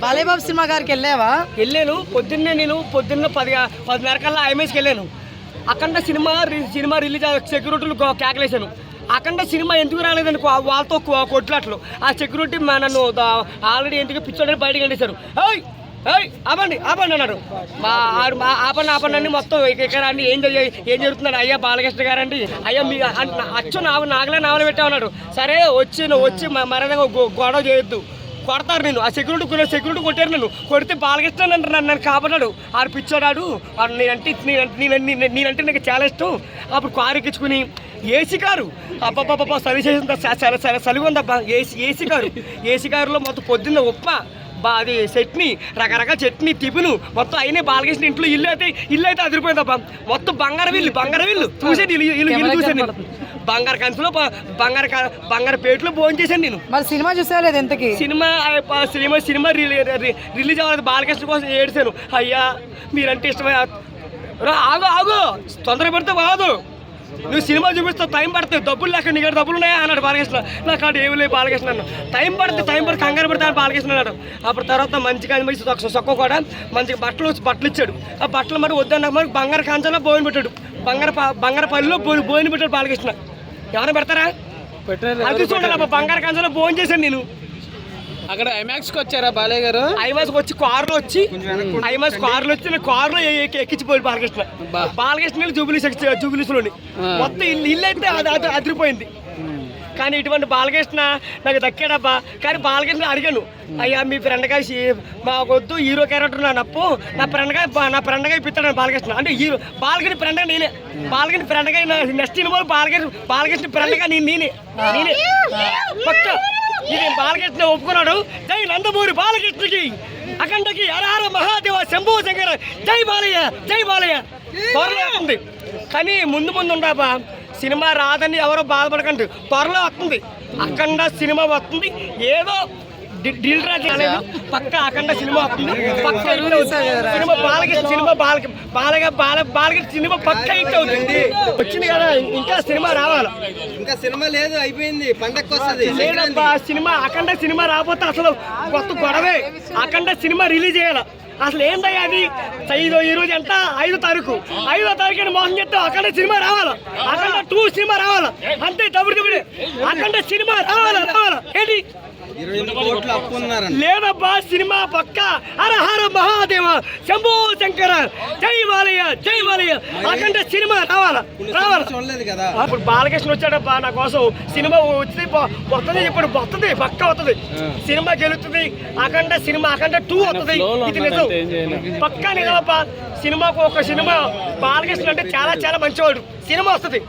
Balebabu cinema గారికి వెళ్ళావా? వెళ్ళాను. పొద్దున్నే నేను పొద్దున్న పది పదిన్నరకల్లా ఐఎంఎస్కి వెళ్ళాను. అఖండ సినిమా రి- సినిమా రిలీజ్ సెక్యూరిటీలు గో- కేకలేశాను అఖండ సినిమా ఎందుకు రాలేదని వాళ్ళతో కొట్లాట్లు. ఆ సెక్యూరిటీ మా నన్ను ఆల్రెడీ ఎందుకు పిచ్చోడని బయటకు వెళ్ళేశారు. ఏయ్! ఏయ్! ఆపండి ఆపండి అన్నారు మా ఆపండి ఆపండి మొత్తం ఇక- ఇక్కడ అండి ఏం ఏం జరుగుతున్నాడు? అయ్యా బాలకృష్ణ గారు అండి అయ్యా మీ అచ్చు నావ నాగలే నావలు పెట్టామన్నాడు సరే వచ్చి నువ్వు వచ్చి మరదగా గొడవ చేయొద్దు. కొడతారు నేను ఆ సెక్యూరిటీ కొన్ని సెక్యూరిటీ కొట్టారు నన్ను. కొడితే బాలకృష్ణ నన్ను నన్ను నన్ను కాపాడాడు. ఆడు పిచ్చోడాడు. వాడు నేనంటే నేనంటే నేనంటే నేను- నాకు చాలా ఇష్టం. అప్పుడు కారు ఎక్కించుకుని ఏసీ కారు. అబ్బాబ్బాబ్బా సరి చేసిన సలిగి ఉందబ్బా ఏసీ ఏసీ కారు. ఏసీ కారులో మొత్తం పొద్దున్న ఉప్మా బా అది చట్నీ రకరకాల చట్నీ టిఫిన్ మొత్తం అయినా బాలకృష్ణ ఇంట్లో ఇల్లు అయితే ఇల్లు అయితే అదిరిపోయిందబ్బా. మొత్తం బంగారు విల్లు బంగారు చూసాను ఇల్లు ఇల్లు ఇల్లు చూసాను నేను బంగారు కంచులో బంగారు బంగారు పేట్లో భోజనం చేశాను నేను. మరి సినిమా చూసావా లేదు ఎంతకి సినిమా సినిమా సినిమా రిలీజ్ అవ్వలేదు బాలకృష్ణ కోసం ఏడ్చాను. అయ్యా మీరంటే ఇష్టమే రా, ఆగు ఆగు. తొందర పెడితే కాదు నువ్వు సినిమా చూపిస్తావు టైం పడుతుంది. డబ్బులు లేక నీ దగ్గర డబ్బులు ఉన్నాయా? అన్నాడు బాలకృష్ణ. నాకు అటు ఏమి లేదు బాలకృష్ణ అన్న టైం పడుతుంది టైం పడుతుంది. కంగారు పడతాను బాలకృష్ణ అన్నాడు. అప్పుడు తర్వాత మంచిగా మంచి సొక్క సొక్క కూడా మంచిగా బట్టలు వచ్చి బట్టలు ఇచ్చాడు. ఆ బట్టలు మరి వద్దన్న మరి బంగారు కంచంలో బోయిన పెట్టాడు. బంగారు బంగారు పల్లిలో బోయి బోయిన పెట్టాడు బాలకృష్ణ. ఎవరైనా పెడతారా? అది చూడాలి బంగారు కంచంలో భోజనం చేశాను నేను. అక్కడ ఐమాక్స్కి వచ్చారా బాలయ్య గారు? ఐమాస్ వచ్చి కారులో వచ్చి ఐమాస్ కారులో వచ్చి నేను కారులో ఎక్కించిపోయాడు బాలకృష్ణ. బాలకృష్ణ జూబిలీ జూబిలీస్లోని ఆ. మొత్తం ఇల్లు ఇల్లు అయితే అది అదిరిపోయింది. కానీ ఇటువంటి బాలకృష్ణ నాకు దక్కాడబ్బా. కానీ బాలకృష్ణ అడిగాను. అయ్యా మీ ఫ్రెండ్గా మా వద్దు హీరో క్యారెక్టర్ నా నప్పు. నా ఫ్రెండ్గా నా ఫ్రెండ్గా ఇప్పిస్తాడు బాలకృష్ణ. అంటే హీరో బాలకృష్ణ ఫ్రెండ్గా నేనే. బాలకృష్ణ ఫ్రెండ్గా నెక్స్ట్ సినిమాలో బాలకృష్ణ బాలకృష్ణ ఫ్రెండ్గా నేను నేనే. నేనే. పక్క. ఇది బాలకృష్ణ ఒప్పుకున్నాడు. జై నందమూరి బాలకృష్ణకి అఖండకి హరహర మహాదేవ శంభు శంకర. జై బాలయ్య జై బాలయ్య. త్వరలో ఉంది. కానీ ముందు ముందు ఉండాబా సినిమా రాదని ఎవరో బాధపడకండి. త్వరలో వస్తుంది. అఖండ సినిమా వస్తుంది. ఏదో డీల్ రా చేయలేదు పక్క అఖండ సినిమా వస్తుంది పక్క. సినిమా బాలకృష్ణ సినిమా బాలక బాలగా బాల బాలకృష్ణ సినిమా పక్క హిట్ అవుతుంది. వచ్చింది కదా ఇంకా సినిమా రావాలి. ఇంకా సినిమా లేదు అయిపోయింది. వస్తుంది. లేదబ్బా సినిమా అఖండ సినిమా రాకపోతే అసలు కొత్త గొడవే. అఖండ సినిమా రిలీజ్ చేయాలి. అసలు ఏందయ్యా అది? ఐదో ఈ రోజు ఎంత? ఐదో తారీఖు. ఐదో తారీఖు మోసం చెప్తే అఖండ సినిమా రావాలా? అఖండ టూ సినిమా రావాలా? అంతే తప్పుడు తప్పుడు అఖండ సినిమా రావాలా? రావాలా? ఏంటి లేదబ్బా సినిమా పక్క. హర హర మహాదేవ. శంభో శంకర. జై బాలయ్య జై బాలయ్య అఖండ సినిమా రావాలా? రావాలా? చూడలేదు కదా. అప్పుడు బాలకృష్ణ వచ్చాడబ్బా నా కోసం సినిమా వచ్చి వస్తుంది ఇప్పుడు వస్తుంది పక్క వస్తుంది సినిమా గెలుస్తుంది అఖండ సినిమా అఖండ టూ వస్తుంది ఇది నిజం. పక్కా నిజమబ్బా సినిమాకు ఒక సినిమా బాలకృష్ణ అంటే చాలా చాలా మంచివాడు. సినిమా వస్తుంది.